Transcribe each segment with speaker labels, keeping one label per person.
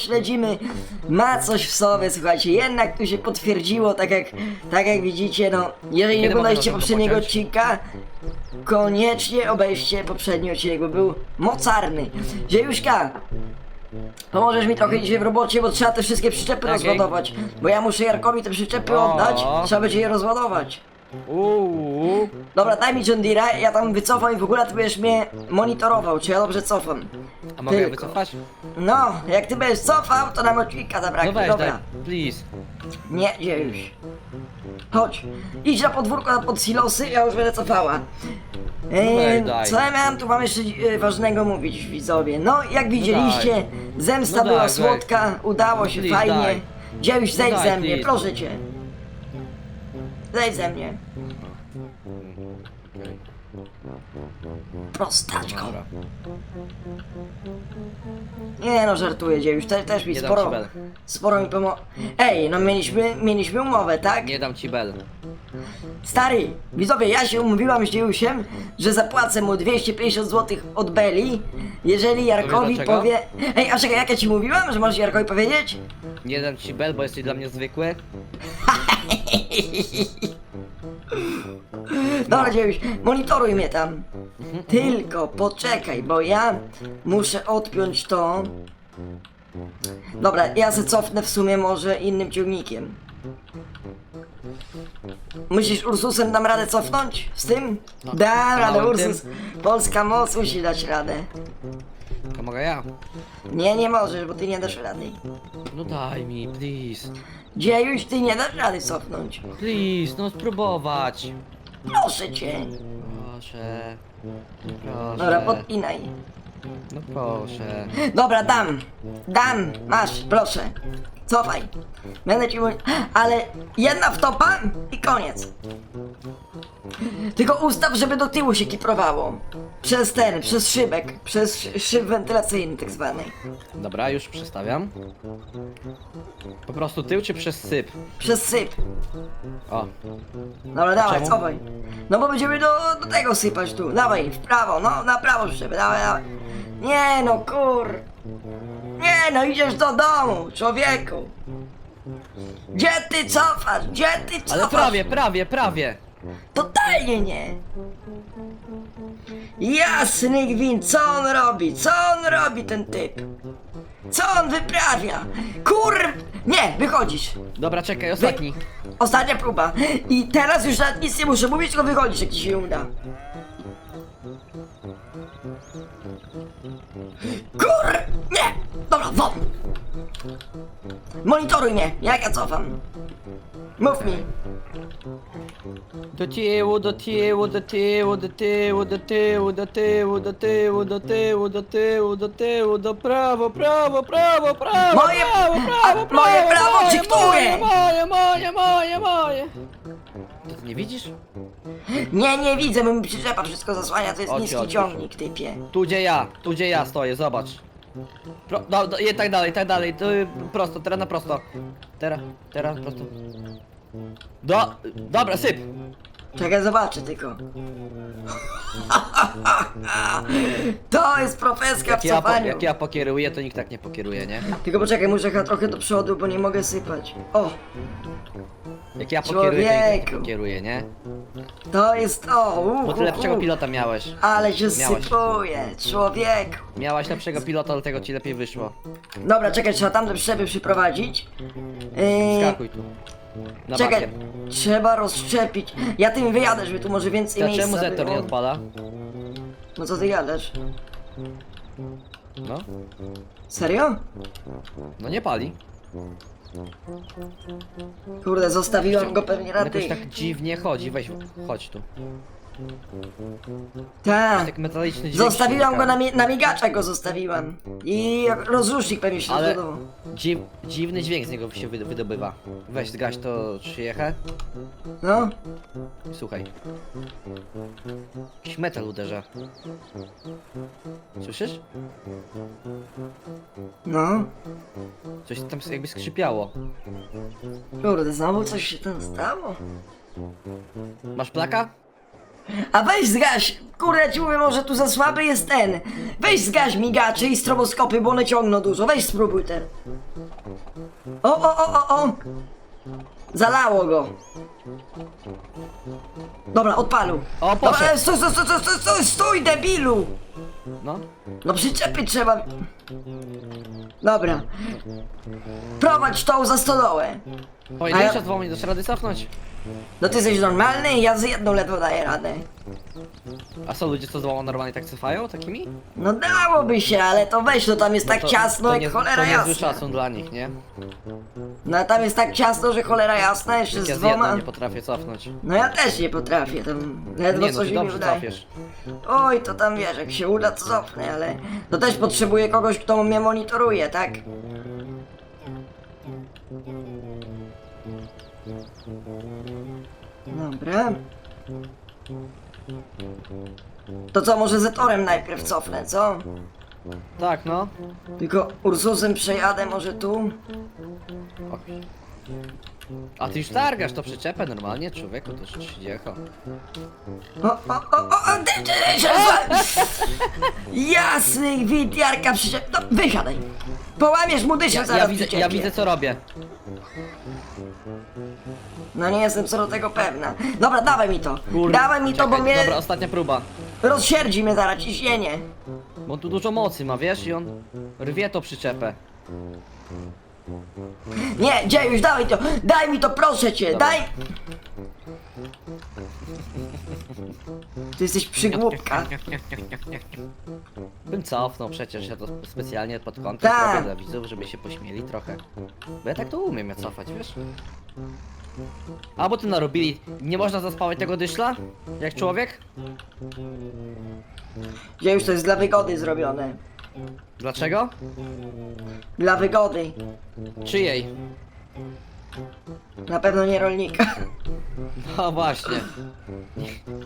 Speaker 1: Śledzimy, ma coś w sobie, słuchajcie, jednak tu się potwierdziło, tak jak, tak jak widzicie, no, jeżeli nie
Speaker 2: Kiedy
Speaker 1: oglądaliście
Speaker 2: można to
Speaker 1: poprzedniego
Speaker 2: pociąć?
Speaker 1: odcinka, koniecznie obejrzcie poprzedni odcinek, bo był mocarny. Ziejuszka, pomożesz mi trochę dzisiaj w robocie, bo trzeba te wszystkie przyczepy
Speaker 2: Okej.
Speaker 1: rozładować, bo ja muszę Jarkowi te przyczepy
Speaker 2: O.
Speaker 1: oddać, trzeba będzie je rozładować.
Speaker 2: Uuu.
Speaker 1: Dobra, daj mi John Deere'a, ja tam wycofam i w ogóle ty będziesz mnie monitorował, czy ja dobrze cofam.
Speaker 2: A mogę
Speaker 1: Tylko.
Speaker 2: wycofać?
Speaker 1: No, jak ty będziesz cofał, to nam odcinka
Speaker 2: No
Speaker 1: zabraknie,
Speaker 2: weź,
Speaker 1: dobra.
Speaker 2: daj, please.
Speaker 1: Nie, nie już. Chodź, idź na podwórko na pod silosy, ja już będę cofała. Eee,
Speaker 2: No daj.
Speaker 1: co ja miałem tu wam jeszcze e, ważnego mówić widzowie? No, jak widzieliście,
Speaker 2: daj.
Speaker 1: zemsta
Speaker 2: No
Speaker 1: była
Speaker 2: daj,
Speaker 1: słodka, udało się
Speaker 2: Please,
Speaker 1: fajnie.
Speaker 2: daj.
Speaker 1: Dziejuś, zejdź
Speaker 2: daj,
Speaker 1: ze mnie,
Speaker 2: please.
Speaker 1: proszę cię. Zejdź ze mnie. Prostaczko.
Speaker 2: Dobra.
Speaker 1: Nie no, żartuję dziejuś, te, też mi
Speaker 2: Nie dam
Speaker 1: sporo,
Speaker 2: ci bel.
Speaker 1: sporo mi pomoże. Ej, no mieliśmy, mieliśmy umowę, tak?
Speaker 2: Nie dam ci bel.
Speaker 1: Stary, widzowie, ja się umówiłam z Dziejusiem, że zapłacę mu 250 zł od Beli, jeżeli Jarkowi
Speaker 2: dlaczego?
Speaker 1: powie... Ej, a czekaj, jak ja ci mówiłam, że możesz Jarkowi powiedzieć?
Speaker 2: Nie dam ci bel, bo jesteś dla mnie zwykły.
Speaker 1: Dobra, Dziejuś, monitoruj mnie tam. Tylko poczekaj, bo ja muszę odpiąć to. Dobra, ja se cofnę w sumie może innym ciągnikiem. Myślisz, Ursusem dam radę cofnąć z tym? Dam radę,
Speaker 2: małym tym?
Speaker 1: Ursus. Polska moc musi dać radę.
Speaker 2: To mogę ja.
Speaker 1: Nie, nie możesz, bo ty nie dasz rady.
Speaker 2: No daj mi, please.
Speaker 1: Dziejuś, ty nie dasz rady cofnąć.
Speaker 2: Please, no spróbować.
Speaker 1: Proszę cię.
Speaker 2: Proszę. Proszę.
Speaker 1: Dobra, podpinaj.
Speaker 2: No proszę.
Speaker 1: Dobra, dam. Dam. Masz, proszę. Cofaj. Będę ci mówił. Ale jedna wtopa i koniec. Tylko ustaw, żeby do tyłu się kiprowało. Przez ten, przez szybek. Przez szy- szyb wentylacyjny tak zwany.
Speaker 2: Dobra, już przestawiam. Po prostu tył czy przez syp?
Speaker 1: Przez syp.
Speaker 2: O,
Speaker 1: Dobra, dawaj,
Speaker 2: Czemu?
Speaker 1: cofaj. No bo będziemy do, do tego sypać tu. Dawaj, w prawo, no, na prawo szybę, dawaj, dawaj. Nie no, kur... Nie no, idziesz do domu, człowieku. Gdzie ty cofasz? Gdzie ty cofasz?
Speaker 2: ale prawie, prawie, prawie.
Speaker 1: Totalnie nie. Jasny gwint, co on robi? Co on robi, ten typ? Co on wyprawia? Kur... Nie, wychodzisz.
Speaker 2: Dobra, czekaj, ostatni.
Speaker 1: Ostatnia próba. I teraz już nawet nic nie muszę mówić, tylko wychodzisz, jak ci się uda. Kur... Nie! Dobra, won! Monitoruj mnie, jak ja cofam. Mów mi.
Speaker 2: Do tyłu, do tyłu, do tyłu, do tyłu, do tyłu, do tyłu, do tyłu, do tyłu, do tyłu, do tyłu, do prawo, prawo, prawo, prawo,
Speaker 1: Moje-
Speaker 2: prawo, prawo,
Speaker 1: a moje prawo dyktuje.
Speaker 2: Moje, moje, moje, moje. To ty nie widzisz?
Speaker 1: Nie, nie widzę, bo mi przyczepa wszystko zasłania, to jest niski ciągnik, typie.
Speaker 2: Tu gdzie ja, tu gdzie ja stoję, zobacz. Pro, do, do, i tak dalej, tak dalej, tu, prosto, teraz na prosto. Teraz, teraz prosto. Do, dobra, syp.
Speaker 1: Czekaj, zobaczę tylko. To jest profeska w
Speaker 2: Jak ja, po,
Speaker 1: cofaniu.
Speaker 2: jak ja pokieruję, to nikt tak nie pokieruje, nie?
Speaker 1: Tylko poczekaj, muszę chyba trochę do przodu, bo nie mogę sypać. O,
Speaker 2: Jak ja pokieruję, to nikt tak
Speaker 1: Człowieku.
Speaker 2: nie pokieruje, nie?
Speaker 1: to jest to. Uh,
Speaker 2: Bo ty lepszego pilota miałeś.
Speaker 1: Ale się
Speaker 2: Miałeś.
Speaker 1: sypuje, człowieku.
Speaker 2: Miałaś lepszego pilota, dlatego ci lepiej wyszło.
Speaker 1: Dobra, czekaj, trzeba tamte przyczepy przyprowadzić. Yy,
Speaker 2: Skakuj tu. Na
Speaker 1: czekaj,
Speaker 2: bakier.
Speaker 1: trzeba rozszczepić. Ja tym wyjadę, żeby tu może więcej
Speaker 2: To
Speaker 1: miejsca
Speaker 2: czemu Zetor
Speaker 1: było.
Speaker 2: nie odpala?
Speaker 1: No co ty gadasz?
Speaker 2: No,
Speaker 1: Serio?
Speaker 2: no nie pali.
Speaker 1: Kurde, zostawiłam go pewnie na
Speaker 2: Jakoś
Speaker 1: tych.
Speaker 2: tak dziwnie chodzi, weź, chodź tu.
Speaker 1: Tak.
Speaker 2: Tak metaliczny dźwięk
Speaker 1: Zostawiłam
Speaker 2: silnika.
Speaker 1: go na, mi na migaczach go zostawiłam. I rozrusznik pewnie się
Speaker 2: Ale
Speaker 1: rozbudował.
Speaker 2: dziw, dziwny dźwięk z niego się wydo- wydobywa. Weź zgaś to przyjechę.
Speaker 1: No,
Speaker 2: Słuchaj. Jakiś metal uderza. Słyszysz?
Speaker 1: no.
Speaker 2: Coś tam jakby skrzypiało.
Speaker 1: Kurde, znowu coś się tam stało?
Speaker 2: Masz plaka?
Speaker 1: A weź zgaś, kurde ci mówię, może tu za słaby jest ten. Weź zgaś migacze i stroboskopy, bo one ciągną dużo. Weź spróbuj ten. O, o, o, o, o. Zalało go. Dobra, odpalu.
Speaker 2: O,
Speaker 1: Dobra,
Speaker 2: poszedł.
Speaker 1: stój, stój, stój, stój, stój, stój, debilu.
Speaker 2: No.
Speaker 1: No przyczepy trzeba. Dobra. Prowadź tą za stodołę.
Speaker 2: Pojedynczo z dwoma nie dasz rady cofnąć.
Speaker 1: No ty jesteś normalny? Ja z jedną ledwo daję radę.
Speaker 2: A są ludzie, co z dwoma normalnie tak cofają, takimi?
Speaker 1: No dałoby się, ale to weź, no tam jest tak
Speaker 2: To-
Speaker 1: ciasno
Speaker 2: to
Speaker 1: jak
Speaker 2: nie,
Speaker 1: cholera
Speaker 2: To niezły
Speaker 1: jasna.
Speaker 2: szacun dla nich, nie?
Speaker 1: No tam jest tak ciasno, że cholera jasna, jeszcze
Speaker 2: Ja
Speaker 1: z
Speaker 2: z jedną
Speaker 1: dwoma.
Speaker 2: nie potrafię cofnąć.
Speaker 1: No ja też nie potrafię, tam ledwo
Speaker 2: Nie no,
Speaker 1: coś
Speaker 2: ty
Speaker 1: mi
Speaker 2: dobrze
Speaker 1: udaje.
Speaker 2: cofiesz.
Speaker 1: Oj, to tam wiesz, jak się uda, to cofnę, ale to też potrzebuję kogoś, kto mnie monitoruje, tak? Dobra. To co, może Zetorem najpierw cofnę, co?
Speaker 2: Tak, no.
Speaker 1: Tylko Ursusem przejadę może tu?
Speaker 2: A ty już targasz to przyczepę normalnie, człowieku, to już jechał.
Speaker 1: O, o, o, o, o, ty, ty, ty, ty, Jasny gwint, Jarka przyszedł. No, wysiadaj. Połamiesz mu dyszę
Speaker 2: Ja,
Speaker 1: zaraz
Speaker 2: ja, widzę, ja widzę co robię.
Speaker 1: No nie jestem co do tego pewna. Dobra, dawaj mi to.
Speaker 2: Kurde,
Speaker 1: dawaj mi to, bo
Speaker 2: czekaj,
Speaker 1: mnie
Speaker 2: Dobra, ostatnia próba.
Speaker 1: rozsierdzi mnie zaraz ciśnienie.
Speaker 2: Bo on tu dużo mocy ma, wiesz, i on rwie to przyczepę.
Speaker 1: Nie, dziejuś, dawaj to. Daj mi to, proszę cię,
Speaker 2: Dobra.
Speaker 1: daj. Ty jesteś przygłupka.
Speaker 2: Bym cofnął przecież, ja to specjalnie pod kątem
Speaker 1: Tak.
Speaker 2: robię dla widzów, żeby się pośmieli trochę. Bo ja tak to umiem ja cofać, wiesz? A bo ty narobili, nie można zaspawać tego dyszla? Jak człowiek?
Speaker 1: Dziejuś, to jest dla wygody zrobione.
Speaker 2: Dlaczego?
Speaker 1: Dla wygody.
Speaker 2: Czyjej?
Speaker 1: Na pewno nie rolnika.
Speaker 2: No właśnie.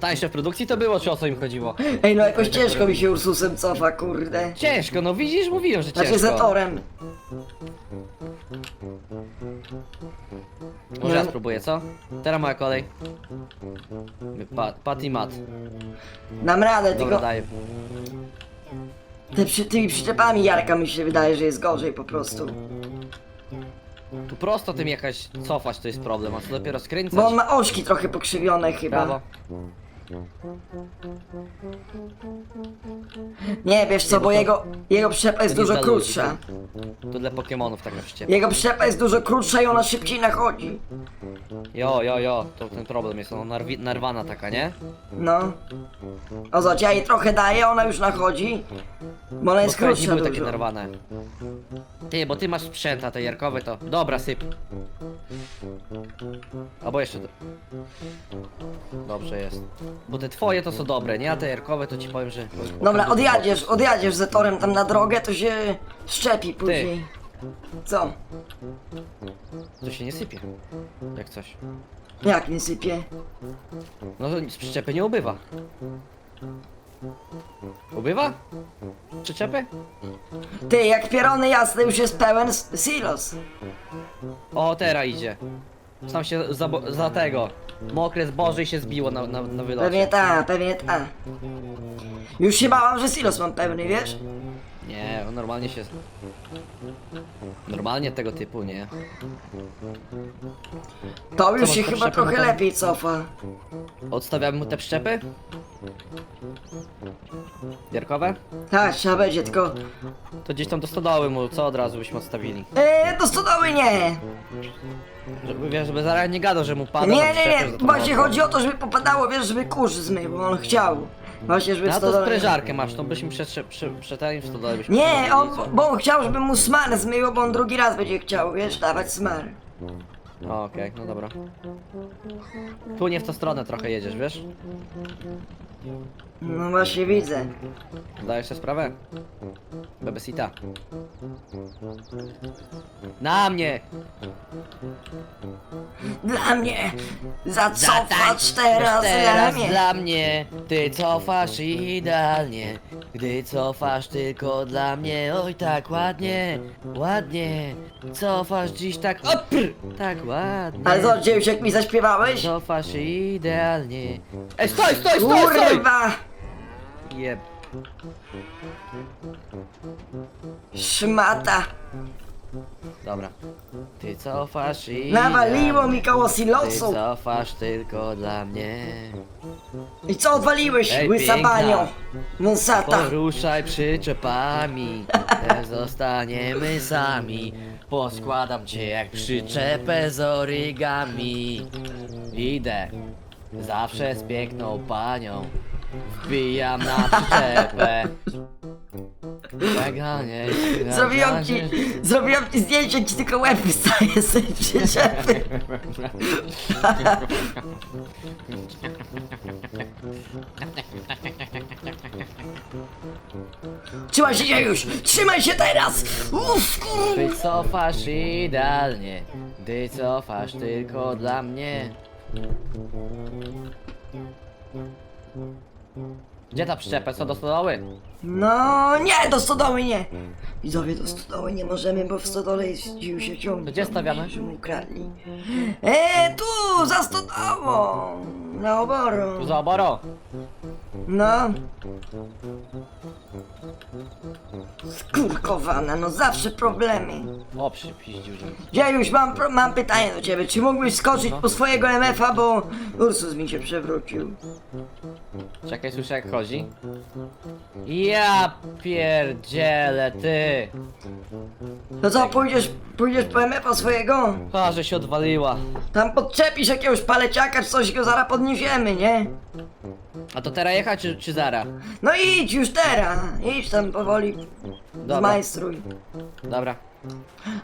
Speaker 2: Tańsze w produkcji to było, czy o co im chodziło?
Speaker 1: Ej, no jakoś ciężko mi się Ursusem cofa, kurde.
Speaker 2: Ciężko, no widzisz, mówiłem, że
Speaker 1: Znaczy
Speaker 2: ciężko.
Speaker 1: Zetorem.
Speaker 2: Może ja
Speaker 1: No.
Speaker 2: spróbuję, co? Teraz moja kolej. Pat, pat i mat.
Speaker 1: Dam radę,
Speaker 2: Dobra,
Speaker 1: tylko
Speaker 2: daję.
Speaker 1: Te przy, tymi przyczepami Jarka mi się wydaje, że jest gorzej po prostu.
Speaker 2: Tu prosto tym jechać, cofać to jest problem, a co dopiero skręcać?
Speaker 1: Bo on ma oczki trochę pokrzywione chyba.
Speaker 2: Prawo.
Speaker 1: Nie, wiesz co,
Speaker 2: bo
Speaker 1: jego, jego przyczepa jest
Speaker 2: to nie
Speaker 1: dużo
Speaker 2: dla ludzi,
Speaker 1: krótsza.
Speaker 2: To dla Pokemonów taka przyczepa.
Speaker 1: Jego przyczepa jest dużo krótsza i ona szybciej nachodzi.
Speaker 2: Jo, jo, jo, to ten problem jest, ona narwi, narwana taka, nie?
Speaker 1: No. O zobacz, ja jej trochę daję, ona już nachodzi. Bo ona
Speaker 2: Bo
Speaker 1: jest
Speaker 2: nie
Speaker 1: krótsza
Speaker 2: były takie
Speaker 1: dużo.
Speaker 2: narwane. Ty, bo ty masz sprzęt, a te jarkowe to... Dobra, syp. Albo jeszcze... Do... Dobrze jest. Bo te twoje to są dobre, nie? A te jarkowe to ci powiem, że...
Speaker 1: Dobra, odjadziesz, odjadziesz z torem tam na drogę, to się szczepi później. Co?
Speaker 2: To się nie sypie. Jak coś.
Speaker 1: Jak nie sypie?
Speaker 2: No to z przyczepy nie ubywa. Ubywa? Przyczepy?
Speaker 1: Ty, jak pierony jasne już jest pełen s- silos.
Speaker 2: O, teraz idzie. Sam się za, bo- za tego. Mokre zboże i się zbiło na, na, na wylocie.
Speaker 1: Pewnie ta, pewnie ta. Już się bałam, że silos mam pełny, wiesz?
Speaker 2: Nie, on normalnie się... Normalnie tego typu, nie.
Speaker 1: To już
Speaker 2: masz
Speaker 1: się chyba trochę lepiej cofa.
Speaker 2: Odstawiamy mu te przyczepy? Jarkowe?
Speaker 1: Tak, trzeba będzie, tylko...
Speaker 2: To gdzieś tam do stodoły mu, co od razu byśmy odstawili.
Speaker 1: Eee, do stodoły nie!
Speaker 2: Żeby, wiesz, żeby zaraz nie gadał, że mu pada
Speaker 1: Nie,
Speaker 2: na
Speaker 1: nie, nie, właśnie chodzi o to, żeby popadało, wiesz, żeby kurz zmył, bo on chciał. Właśnie, żeby
Speaker 2: No to
Speaker 1: stodole...
Speaker 2: sprężarkę masz, to byśmy przetrze- prze, przetali w stodole byśmy
Speaker 1: Nie, on, bo on chciał, żeby mu smar zmyło, bo on drugi raz będzie chciał, wiesz, dawać smar.
Speaker 2: O, Okej, no dobra. Tu nie w tą stronę trochę jedziesz, wiesz?
Speaker 1: No właśnie widzę.
Speaker 2: Zdajesz sobie sprawę? Bebesita. Na mnie!
Speaker 1: Dla mnie! Zacofać teraz dla mnie!
Speaker 2: dla mnie Ty cofasz idealnie Gdy cofasz tylko dla mnie Oj tak ładnie, ładnie Cofasz dziś tak opr Tak ładnie
Speaker 1: Ale dziejuś, jak mi zaśpiewałeś?
Speaker 2: Cofasz idealnie Ej stój, stój, stój, stój!
Speaker 1: Kurwa!
Speaker 2: Jeb
Speaker 1: Szmata!
Speaker 2: Dobra Ty cofasz idealnie
Speaker 1: Nawaliło mi koło
Speaker 2: Ty
Speaker 1: silosu!
Speaker 2: cofasz tylko dla mnie
Speaker 1: I co odwaliłeś,
Speaker 2: Ej,
Speaker 1: łysa
Speaker 2: piękna.
Speaker 1: banio? Monsata!
Speaker 2: Poruszaj przyczepami, też zostaniemy sami. Poskładam cię jak przyczepę z origami. Idę, zawsze z piękną panią. Wbijam na przyczepę. Czego nie
Speaker 1: Zrobiłam ci, zrobiłam ci zdjęcie, ci tylko łeb wystaje z tej przyczepy. Trzymaj się już! Trzymaj się teraz! Uff, kur...
Speaker 2: Ty cofasz idealnie, gdy cofasz tylko dla mnie. Gdzie ta przyczepa? Co do stodoły?
Speaker 1: No nie, do stodoły nie! Widzowie, do stodoły nie możemy, bo w stodole jest dził się ciągle.
Speaker 2: Gdzie stawiamy?
Speaker 1: Że mu ukradli. E, tu, za stodową! Na oboru.
Speaker 2: Tu za oboro.
Speaker 1: No. Skurkowana, no zawsze problemy.
Speaker 2: O, przypiździł, że...
Speaker 1: Dziejuś, mam, pro- mam pytanie do ciebie. Czy mógłbyś skoczyć po swojego MF-a, bo Ursus mi się przewrócił.
Speaker 2: Czekaj, słyszę jak chodzi. Ja pierdzielę, ty!
Speaker 1: No co, pójdziesz, pójdziesz po MF-a swojego?
Speaker 2: A, że się odwaliła.
Speaker 1: Tam podczepisz jakiegoś paleciaka czy coś, go zaraz podniesiemy, nie?
Speaker 2: A to teraz jechać, czy, czy zara?
Speaker 1: No idź już teraz, idź tam powoli,
Speaker 2: Dobra.
Speaker 1: zmajstruj.
Speaker 2: Dobra.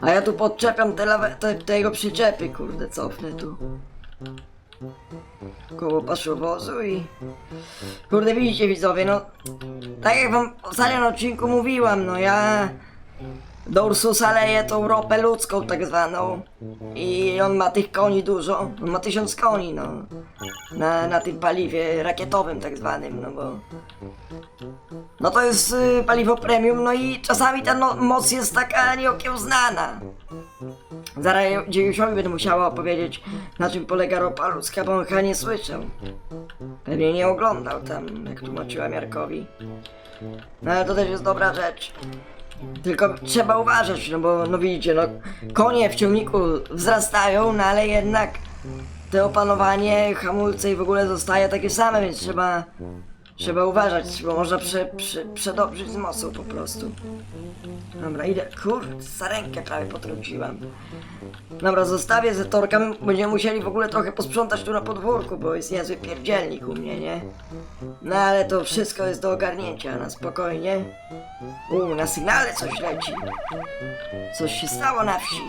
Speaker 1: A ja tu podczepiam te, lawe, te, te jego przyczepy, kurde, cofnę tu. Koło paszowozu i... Kurde, widzicie widzowie, no... Tak jak wam w ostatnim odcinku mówiłam, no ja... Do Ursusa leję tą ropę ludzką tak zwaną. I on ma tych koni dużo. On ma tysiąc koni, no. Na, na tym paliwie rakietowym tak zwanym, no bo... No to jest y, paliwo premium, no i czasami ta no, moc jest taka nieokiełznana. Zaraz dziejusiowi będę musiała opowiedzieć, na czym polega ropa ludzka, bo on chyba nie słyszał. Pewnie nie oglądał tam, jak tłumaczyłam Jarkowi. No ale to też jest dobra rzecz. Tylko trzeba uważać, no bo no widzicie, no konie w ciągniku wzrastają, no ale jednak te opanowanie, hamulce i w ogóle zostaje takie same, więc trzeba trzeba uważać, bo można prze, prze, przedobrzyć z mocą po prostu. Dobra, idę, kurde, za rękę prawie potrąciłam. Dobra, zostawię ze torkami, będziemy musieli w ogóle trochę posprzątać tu na podwórku, bo jest niezły pierdzielnik u mnie, nie? No ale to wszystko jest do ogarnięcia, na spokojnie. U, na sygnale coś leci. Coś się stało na wsi.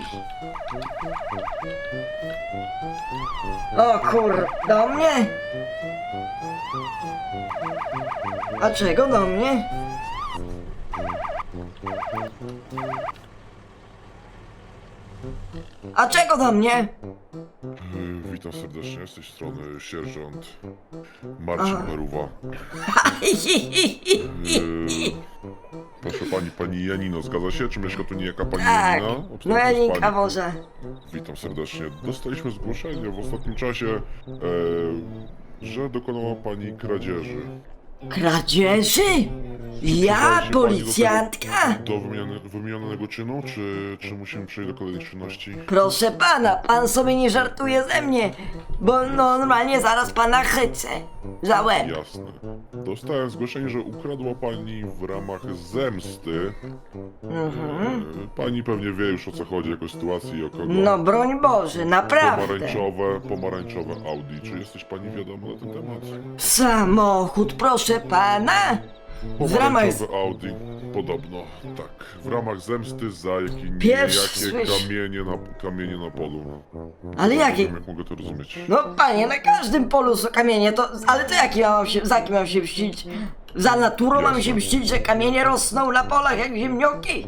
Speaker 1: O kur... do mnie? A czego do mnie? A czego do mnie?
Speaker 3: Yy, Witam serdecznie, z tej strony sierżant Marcin. Yy, proszę pani, pani Janino, zgadza się? Czy mieszka tu niejaka pani
Speaker 1: tak,
Speaker 3: Janina?
Speaker 1: no
Speaker 3: Obstawiam, że jest
Speaker 1: Ninka
Speaker 3: pani.
Speaker 1: może.
Speaker 3: Witam serdecznie. Dostaliśmy zgłoszenie w ostatnim czasie, e, że dokonała pani kradzieży.
Speaker 1: Kradzieży? Ja,
Speaker 3: Przychodzi pani do
Speaker 1: policjantka?
Speaker 3: Do wymiany, wymienionego czynu, czy, czy musimy przejść do kolejnych czynności?
Speaker 1: Proszę pana, pan sobie nie żartuje ze mnie, bo no, normalnie zaraz pana chycę. Za łeb.
Speaker 3: Jasne. Dostałem zgłoszenie, że ukradła pani w ramach zemsty.
Speaker 1: Mhm.
Speaker 3: E, Pani pewnie wie już o co chodzi, jako sytuacji i o kogo.
Speaker 1: No broń Boże, naprawdę.
Speaker 3: Pomarańczowe, pomarańczowe Audi. Czy jesteś pani wiadoma na ten temat?
Speaker 1: Samochód, proszę pana? ramach-
Speaker 3: Pomarańczowe Audi. Podobno, tak. W ramach zemsty za jakie,
Speaker 1: Pierwszy
Speaker 3: jakie
Speaker 1: słyszę.
Speaker 3: kamienie na, kamienie na polu.
Speaker 1: Ale
Speaker 3: Nie
Speaker 1: jakie?
Speaker 3: wiem, jak mogę to rozumieć.
Speaker 1: No panie, na każdym polu są kamienie, to... Ale to jaki ja mam się... Za kim mam się mścić? Za naturą mam się mścić, że kamienie rosną na polach jak ziemnioki?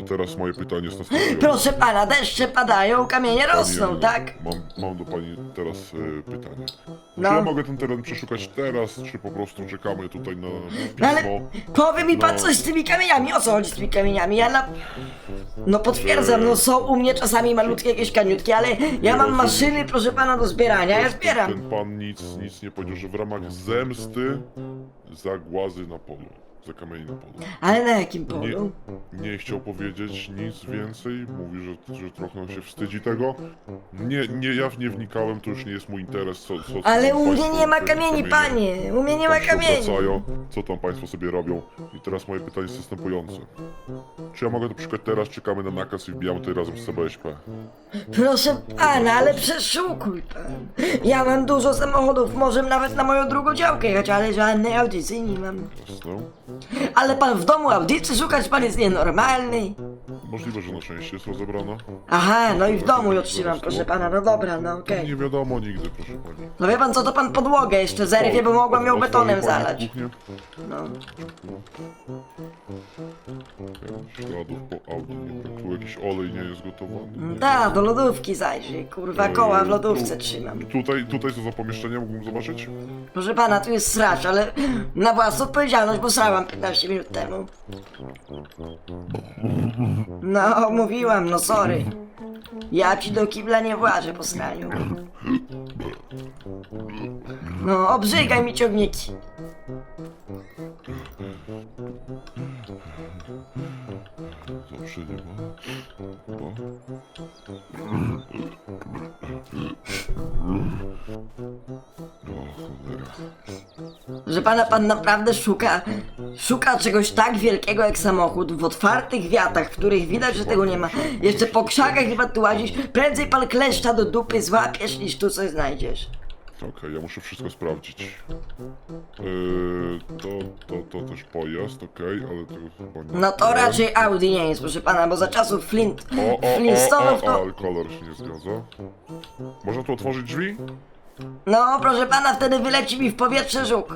Speaker 3: To teraz moje pytanie jest następujące.
Speaker 1: Proszę pana, deszcze padają, kamienie rosną,
Speaker 3: Pani,
Speaker 1: tak?
Speaker 3: Mam, mam do pani teraz e, pytanie.
Speaker 1: No.
Speaker 3: Czy ja mogę ten teren przeszukać teraz, czy po prostu czekamy tutaj na
Speaker 1: No ale
Speaker 3: pismo?
Speaker 1: powie mi pan
Speaker 3: No.
Speaker 1: coś z tymi kamieniami, o co chodzi z tymi kamieniami? Ja na... No potwierdzam, no są u mnie czasami malutkie jakieś kaniutki, ale ja mam maszyny, proszę pana, do zbierania, ja zbieram.
Speaker 3: Ten pan nic, nic nie powiedział, że w ramach zemsty za głazy na polu, kamienie na polu.
Speaker 1: Ale na jakim
Speaker 3: Nie,
Speaker 1: polu?
Speaker 3: nie chciał powiedzieć nic więcej, mówi, że, że trochę się wstydzi tego. Nie, nie, ja w nie wnikałem, to już nie jest mój interes, co, co
Speaker 1: Ale u mnie nie ma kamieni, panie! U mnie nie ma kamieni!
Speaker 3: obracają, co tam państwo sobie robią. I teraz moje pytanie jest następujące. Czy ja mogę to przeszukać teraz, czekamy na nakaz i wbijamy tutaj razem z CBSP?
Speaker 1: Proszę pana, ale przeszukuj pan. Ja mam dużo samochodów, może nawet na moją drugą działkę jechać, ale żadnej audycji nie mam.
Speaker 3: Jasne?
Speaker 1: Ale pan w domu audycji szukać, pan jest nienormalny.
Speaker 3: Możliwe, że na szczęście jest rozebrana.
Speaker 1: Aha, no i w domu ją trzymam, proszę pana, no dobra, no okej.
Speaker 3: Nie wiadomo nigdy, proszę pani.
Speaker 1: No wie pan co, to pan podłogę jeszcze zerwie, bo mogłam ją betonem
Speaker 3: pani
Speaker 1: zalać. No.
Speaker 3: Śladów po Audi nie brakuje. Jakiś olej nie jest gotowany.
Speaker 1: Da, do lodówki zajrzyj, kurwa, koła w lodówce
Speaker 3: Tu-
Speaker 1: trzymam.
Speaker 3: Tutaj, tutaj co za pomieszczenie mógłbym zobaczyć?
Speaker 1: Proszę pana, tu jest sracz, ale na własną odpowiedzialność, bo srałam 15 minut temu. No, mówiłam, no sorry. Ja ci do kibla nie włażę po sraniu. No, obrzygaj mi ciągniki. Że pana pan naprawdę szuka, szuka czegoś tak wielkiego jak samochód w otwartych wiatach, w których widać, że tego nie ma. Jeszcze po krzakach chyba tu łazisz. Prędzej pan kleszcza do dupy złapiesz, niż tu coś znajdziesz.
Speaker 3: Okej, ja muszę wszystko sprawdzić. Yy, to, to, to też pojazd, okej, ale to chyba nie.
Speaker 1: No to raczej Audi nie jest, proszę pana, bo za czasów Flint,
Speaker 3: O, o, o,
Speaker 1: Flintstonów
Speaker 3: o,
Speaker 1: to...
Speaker 3: ale kolor się nie zgadza. Można tu otworzyć drzwi?
Speaker 1: No, proszę pana, wtedy wyleci mi w powietrze żuk.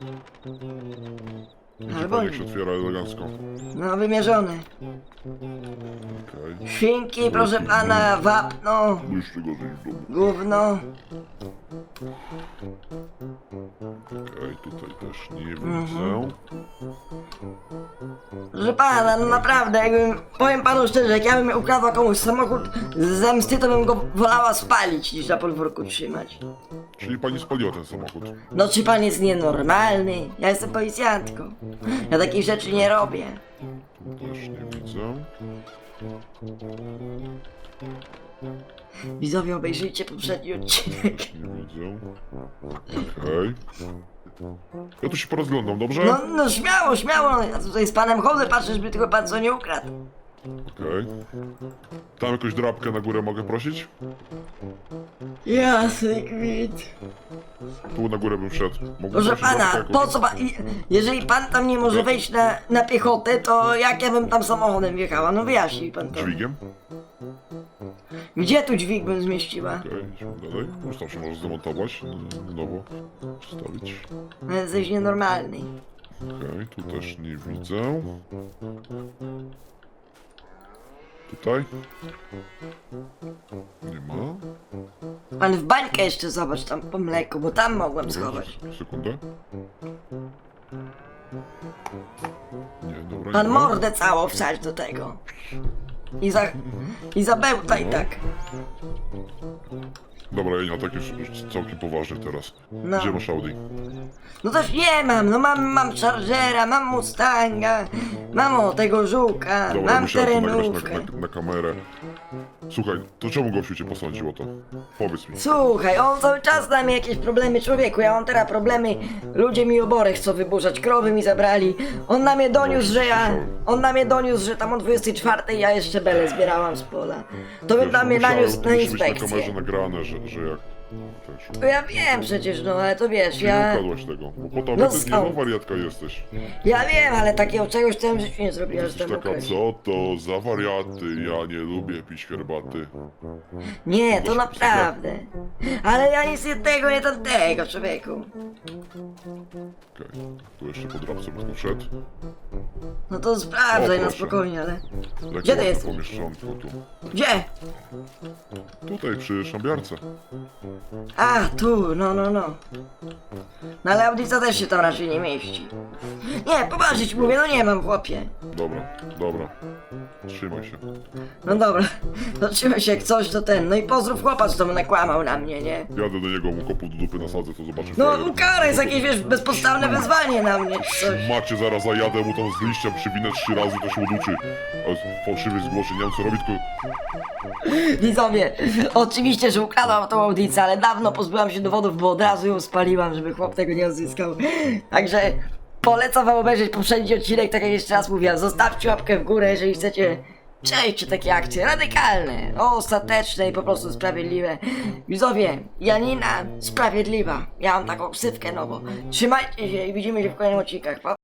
Speaker 3: Thank you.
Speaker 1: Albo
Speaker 3: pani, jak się
Speaker 1: nie.
Speaker 3: otwiera elegancko.
Speaker 1: No, wymierzone.
Speaker 3: Okej.
Speaker 1: Świnki, proszę pana, wapno,
Speaker 3: w domu.
Speaker 1: gówno.
Speaker 3: Okej, tutaj też nie
Speaker 1: Mhm.
Speaker 3: widzę.
Speaker 1: Proszę pana, no naprawdę, jakbym, powiem panu szczerze, jak ja bym ukradła komuś samochód z zemsty, to bym go wolała spalić, niż na podwórku trzymać.
Speaker 3: Czyli pani spaliła ten samochód.
Speaker 1: No, czy pan jest nienormalny? Ja jestem policjantką. Ja takich rzeczy nie robię.
Speaker 3: Tu też nie widzę.
Speaker 1: Widzowie, obejrzyjcie poprzedni odcinek.
Speaker 3: Nie widzę. Okej. Ja tu się porozglądam, dobrze?
Speaker 1: No, no śmiało, śmiało, ja tutaj z panem chodzę, patrzę, żeby tylko pan co nie ukradł.
Speaker 3: Okej. Tam jakąś drapkę na górę mogę prosić?
Speaker 1: Jasny kwit.
Speaker 3: Tu na górę bym szedł. Mógłbym
Speaker 1: Proszę
Speaker 3: prosić drapkę
Speaker 1: pana,
Speaker 3: jakąś?
Speaker 1: po co pan... Jeżeli pan tam nie może wejść na, na piechotę, to jak ja bym tam samochodem wjechała? No wyjaśnij pan to.
Speaker 3: Dźwigiem?
Speaker 1: Gdzie tu dźwig bym zmieściła?
Speaker 3: Okej, idźmy dalej. Ustaw się może zdemontować. Na nowo.
Speaker 1: No, Jesteś nienormalny.
Speaker 3: Okej, tu też nie widzę. Tutaj? Nie ma.
Speaker 1: Pan w bańkę jeszcze zobacz tam po mleku, bo tam mogłem schować.
Speaker 3: Sekundę. Nie, dobra,
Speaker 1: Pan
Speaker 3: nie ma.
Speaker 1: mordę całą wsadź do tego. I za... I zabełtaj tak.
Speaker 3: Dobra, ja nie mam takich całkiem poważnych teraz.
Speaker 1: No.
Speaker 3: Gdzie masz Audi?
Speaker 1: No też nie mam, no mam, mam Chargera, mam Mustanga, mam o tego żuka,
Speaker 3: Dobra,
Speaker 1: mam
Speaker 3: musiałem to nagrać
Speaker 1: terenówkę.
Speaker 3: na, na, na kamerę. Słuchaj, to czemu gościu cię posądził o to? Powiedz mi.
Speaker 1: Słuchaj, on cały czas da mi jakieś problemy człowieku, ja mam teraz problemy, ludzie mi oborę chcą wyburzać, krowy mi zabrali, on na mnie doniósł, że ja, on na mnie doniósł, że tam o 24 ja jeszcze belę zbierałam z pola. To bym
Speaker 3: Wiesz,
Speaker 1: dla mnie naniósł na
Speaker 3: musi być na kamerze nagrane, że, że jak Też.
Speaker 1: No ja wiem przecież, no ale to wiesz,
Speaker 3: Nie
Speaker 1: ja...
Speaker 3: ukradłaś tego, bo po tobie
Speaker 1: No
Speaker 3: ty nie
Speaker 1: skąd?
Speaker 3: wariatka jesteś.
Speaker 1: Ja wiem, ale takiego czegoś w tym życiu nie zrobiłem, że
Speaker 3: Jesteś taka,
Speaker 1: ukraść.
Speaker 3: co to za wariaty, ja nie lubię pić herbaty.
Speaker 1: Nie, to naprawdę. Ale ja nic nie tego, nie tamtego, człowieku.
Speaker 3: Okej, tu jeszcze po drapce bym wszedł.
Speaker 1: No to sprawdzaj na
Speaker 3: proszę.
Speaker 1: spokojnie, ale...
Speaker 3: Lekko
Speaker 1: Gdzie ty jesteś?
Speaker 3: pomieszczonko tu.
Speaker 1: Gdzie?
Speaker 3: Tutaj przy szambiarce.
Speaker 1: A, tu, no, no, no. No ale audycja też się tam raczej nie mieści. Nie, poważnie ci mówię, no nie mam, chłopie.
Speaker 3: Dobra, dobra. Trzymaj się.
Speaker 1: No dobra, zatrzymaj się jak coś, to ten. No i pozdrów chłopa, co tam nakłamał na mnie, nie?
Speaker 3: Jadę do niego, mu kopu do dupy nasadzę, to zobaczysz.
Speaker 1: No
Speaker 3: frajer.
Speaker 1: ukara jest jakieś, wiesz, bezpodstawne wezwanie na mnie, czy coś.
Speaker 3: Macie, zaraz zajadę mu tam z liścia, przywinę trzy razy, to się uduczy. A fałszywy zgłoszy, nie wiem co robi, tylko...
Speaker 1: Widzowie, oczywiście, że ukradłam tą audicję, ale dawno pozbyłam się dowodów, bo od razu ją spaliłam, żeby chłop tego nie odzyskał. Także polecam wam obejrzeć poprzedni odcinek, tak jak jeszcze raz mówiłem. Zostawcie łapkę w górę, jeżeli chcecie przejść takie akcje radykalne, ostateczne i po prostu sprawiedliwe. Widzowie, Janina sprawiedliwa. Ja mam taką ksywkę nową. Trzymajcie się i widzimy się w kolejnych odcinkach. Pa.